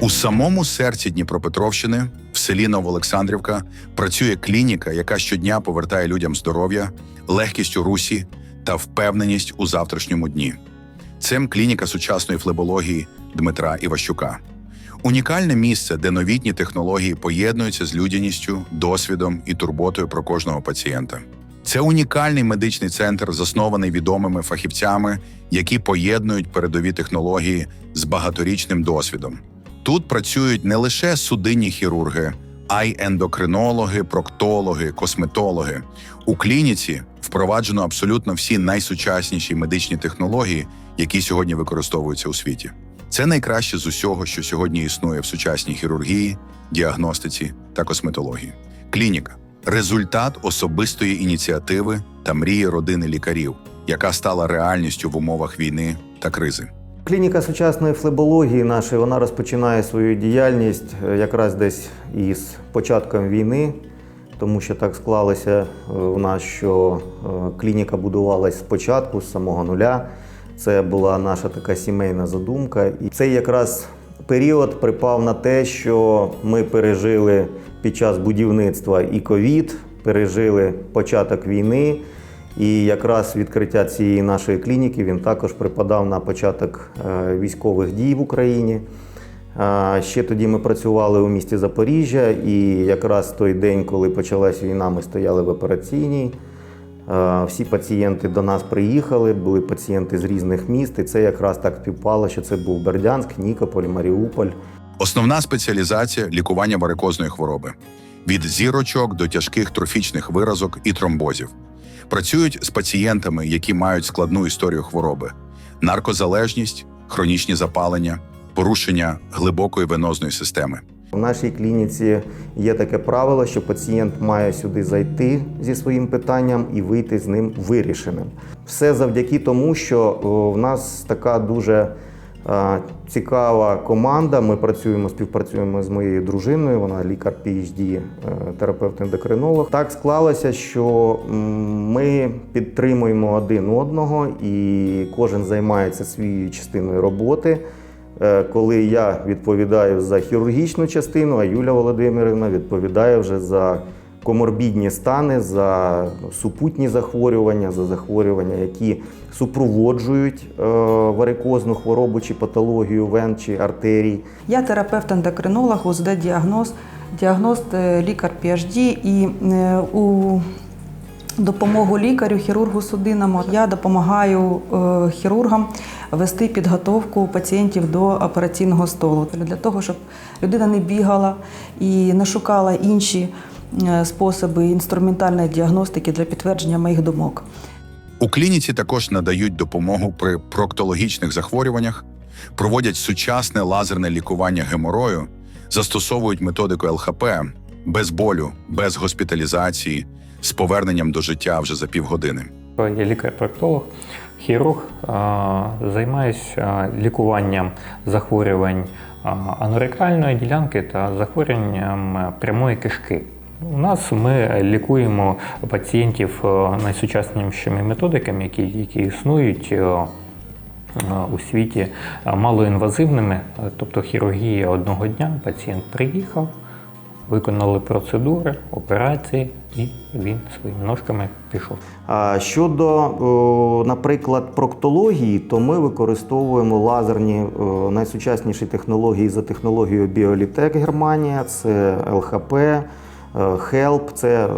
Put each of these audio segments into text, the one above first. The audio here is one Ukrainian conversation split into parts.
У самому серці Дніпропетровщини, в селі Новоолександрівка, працює клініка, яка щодня повертає людям здоров'я, легкість у русі та впевненість у завтрашньому дні. Це клініка сучасної флебології Дмитра Іващука. Унікальне місце, де новітні технології поєднуються з людяністю, досвідом і турботою про кожного пацієнта. Це унікальний медичний центр, заснований відомими фахівцями, які поєднують передові технології з багаторічним досвідом. Тут працюють не лише судинні хірурги, а й ендокринологи, проктологи, косметологи. У клініці впроваджено абсолютно всі найсучасніші медичні технології, які сьогодні використовуються у світі. Це найкраще з усього, що сьогодні існує в сучасній хірургії, діагностиці та косметології. Клініка результат особистої ініціативи та мрії родини лікарів, яка стала реальністю в умовах війни та кризи. Клініка сучасної флебології нашої вона розпочинає свою діяльність е, якраз десь із початком війни, тому що так склалося е, у нас, що е, клініка будувалась спочатку, з самого нуля. Це була наша така сімейна задумка. І цей якраз період припав на те, що ми пережили під час будівництва і ковід, пережили початок війни. І якраз відкриття цієї нашої клініки він також припадав на початок е, військових дій в Україні. Е, Ще тоді ми працювали у місті Запоріжжя, і якраз той день, коли почалась війна, ми стояли в операційній. Е, Всі пацієнти до нас приїхали, були пацієнти з різних міст, і це якраз так співпало, що це був Бердянськ, Нікополь, Маріуполь. Основна спеціалізація лікування варикозної хвороби від зірочок до тяжких трофічних виразок і тромбозів. Працюють з пацієнтами, які мають складну історію хвороби: наркозалежність, хронічні запалення, порушення глибокої венозної системи. В нашій клініці є таке правило, що пацієнт має сюди зайти зі своїм питанням і вийти з ним вирішеним. Все завдяки тому, що в нас така дуже е, цікава команда. Ми працюємо, співпрацюємо з моєю дружиною. Вона лікар PhD, е, терапевт-ендокринолог. Так склалося, що ми підтримуємо один одного, і кожен займається своєю частиною роботи. Е, коли я відповідаю за хірургічну частину, а Юля Володимирівна відповідає вже за коморбідні стани, за супутні захворювання, за захворювання, які супроводжують е, варикозну хворобу чи патологію вен чи артерій. Я терапевт-ендокринолог, УЗД-діагноз, діагност, е, лікар PhD і е, у допомогу лікарю, хірургу судинному я допомагаю хірургам вести підготовку пацієнтів до операційного столу для того, щоб людина не бігала і не шукала інші способи інструментальної діагностики для підтвердження моїх думок. У клініці також надають допомогу при проктологічних захворюваннях, проводять сучасне лазерне лікування геморою, застосовують методику ЛХП без болю, без госпіталізації, з поверненням до життя вже за півгодини. Я лікар-проктолог, хірург, займаюся лікуванням захворювань анорекальної ділянки та захворюванням прямої кишки. У нас ми лікуємо пацієнтів найсучаснішими методиками, які, які існують. а, а, У світі малоінвазивними, тобто хірургія одного дня, пацієнт приїхав, виконали процедури, операції, і він своїми ножками пішов. Щодо, наприклад, проктології, то ми використовуємо лазерні найсучасніші технології за технологією Біолітек Германія, це ЛХП, е, HELP, це е,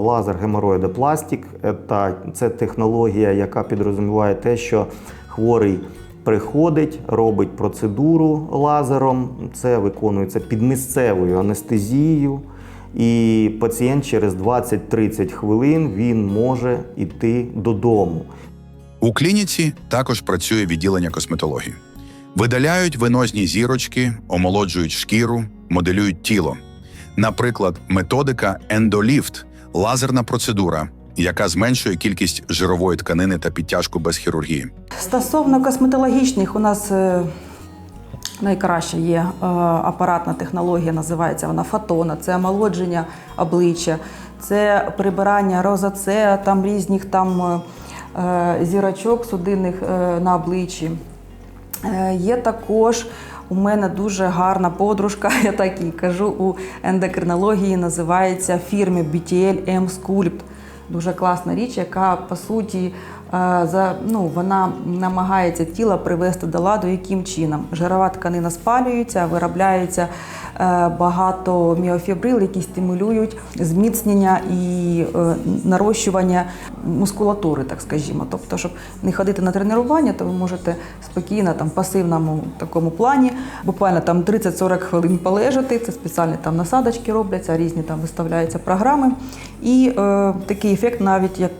лазер геморроїдопластик. Це технологія, яка підрозуміває те, що хворий приходить, робить процедуру лазером. Це виконується під місцевою анестезією. І пацієнт через 20-30 хвилин він може йти додому. У клініці також працює відділення косметології. Видаляють венозні зірочки, омолоджують шкіру, моделюють тіло. Наприклад, методика ендоліфт лазерна процедура, яка зменшує кількість жирової тканини та підтяжку без хірургії. Стосовно косметологічних, у нас е, найкраща є е, апаратна технологія, називається вона фотона. Це омолодження обличчя, це прибирання розоцеа, там різних там е, зірочок судинних на обличчі. Є також У мене дуже гарна подружка, я так і кажу, у ендокринології називається фірми BTL M Sculpt. Дуже класна річ, яка по суті за, ну, вона намагається тіло привести до ладу яким чином. Жирова тканина спалюється, виробляється е, багато міофібрил, які стимулюють зміцнення і е, нарощування мускулатури, так скажімо. Тобто, щоб не ходити на тренування, то ви можете спокійно там пасивному такому плані, буквально там 30-40 хвилин полежати. Це спеціальні там насадочки робляться, різні там виставляються програми. І е, такий ефект, навіть як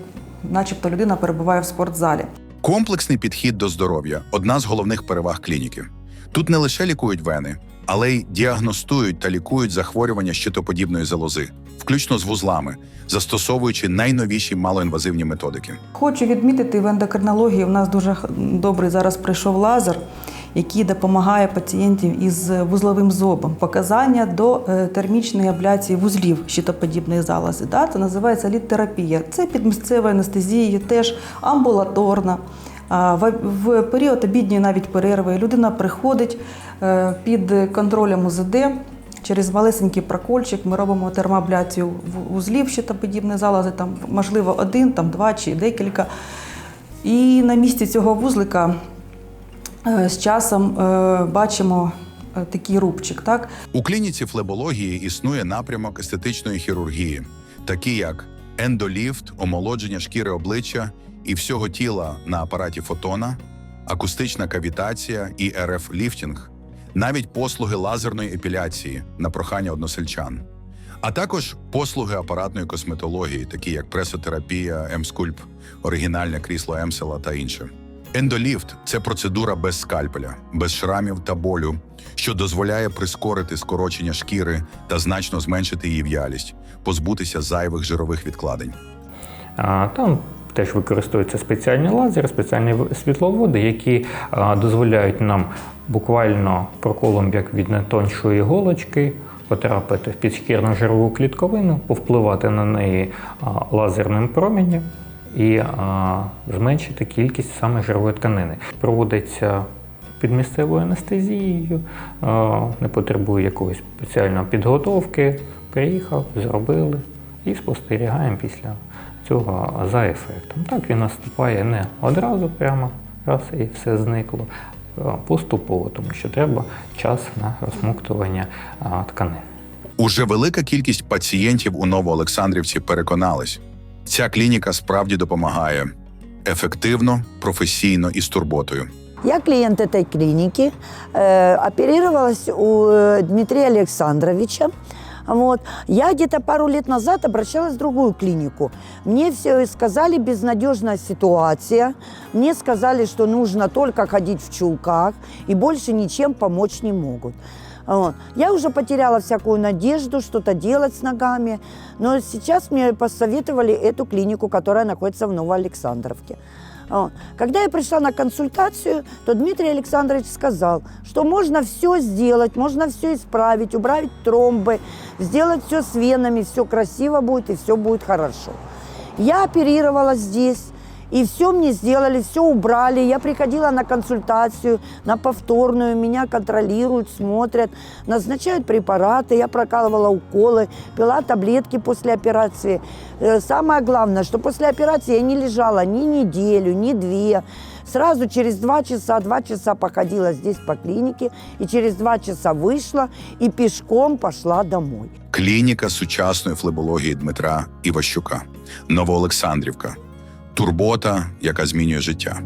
начебто людина перебуває в спортзалі. Комплексний підхід до здоров'я одна з головних переваг клініки. Тут не лише лікують вени, але й діагностують та лікують захворювання щитоподібної залози, включно з вузлами, застосовуючи найновіші малоінвазивні методики. Хочу відмітити в ендокринології. У нас дуже добрий зараз прийшов лазер, який допомагає пацієнтів із вузловим зобом. Показання до е, термічної абляції вузлів щитоподібної залози. Да? Це називається літтерапія. Це під місцевою анестезією, теж амбулаторна. В, період обідньої навіть перерви людина приходить е, під контролем УЗД. Через малесенький прокольчик ми робимо термоабляцію вузлів щитоподібної залози, там можливо один, там два чи декілька. І на місці цього вузлика з часом е, бачимо е, такий рубчик. Так? У клініці флебології існує напрямок естетичної хірургії, такі як ендоліфт, омолодження шкіри обличчя і всього тіла на апараті фотона, акустична кавітація і РФ ліфтінг, навіть послуги лазерної епіляції на прохання односельчан, а також послуги апаратної косметології, такі як пресотерапія, М-скульп, оригінальне крісло Емсела та інше. Ендоліфт це процедура без скальпеля, без шрамів та болю, що дозволяє прискорити скорочення шкіри та значно зменшити її в'ялість, позбутися зайвих жирових відкладень. А, Там теж використовуються спеціальні лазери, спеціальні світловоди, які а, дозволяють нам буквально проколом як від найтоншої іголочки потрапити в підшкірну жирову клітковину, повпливати на неї лазерним променем і а, зменшити кількість саме жирової тканини. Проводиться під місцевою анестезією, а, не потребує якоїсь спеціальної підготовки. Приїхав, зробили і спостерігаємо після цього за ефектом. Так він наступає не одразу прямо раз і все зникло. Поступово, тому що треба час на розмоктування тканин. Уже велика кількість пацієнтів у Новоолександрівці переконались, ця клініка справді допомагає ефективно, професійно і з турботою. Я клиент этой клиники, э, оперировалась у э, Дмитрия Александровича. Вот. Я где-то пару лет назад обращалась в другую клинику. Мне все сказали, безнадежная ситуация. Мне сказали, что нужно только ходить в чулках и больше ничем помочь не могут. Вот. Я уже потеряла всякую надежду что-то делать с ногами, но сейчас мне посоветовали эту клинику, которая находится в Новоалександровке. Вот. Когда я пришла на консультацию, то Дмитрий Александрович сказал, что можно все сделать, можно все исправить, убрать тромбы, сделать все с венами, все красиво будет и все будет хорошо. Я оперировала здесь, и все мне сделали, все убрали. Я приходила на консультацию, на повторную, меня контролируют, смотрят, назначают препараты, я прокалывала уколы, пила таблетки после операции. Э, Самое главное, что после операции я не лежала ни неделю, ни две. Сразу через два часа, два часа походила здесь по клинике, и через два часа вышла и пешком пошла домой. Клініка сучасної флебології Дмитра Іващука, Новоолександрівка. Турбота, яка змінює життя.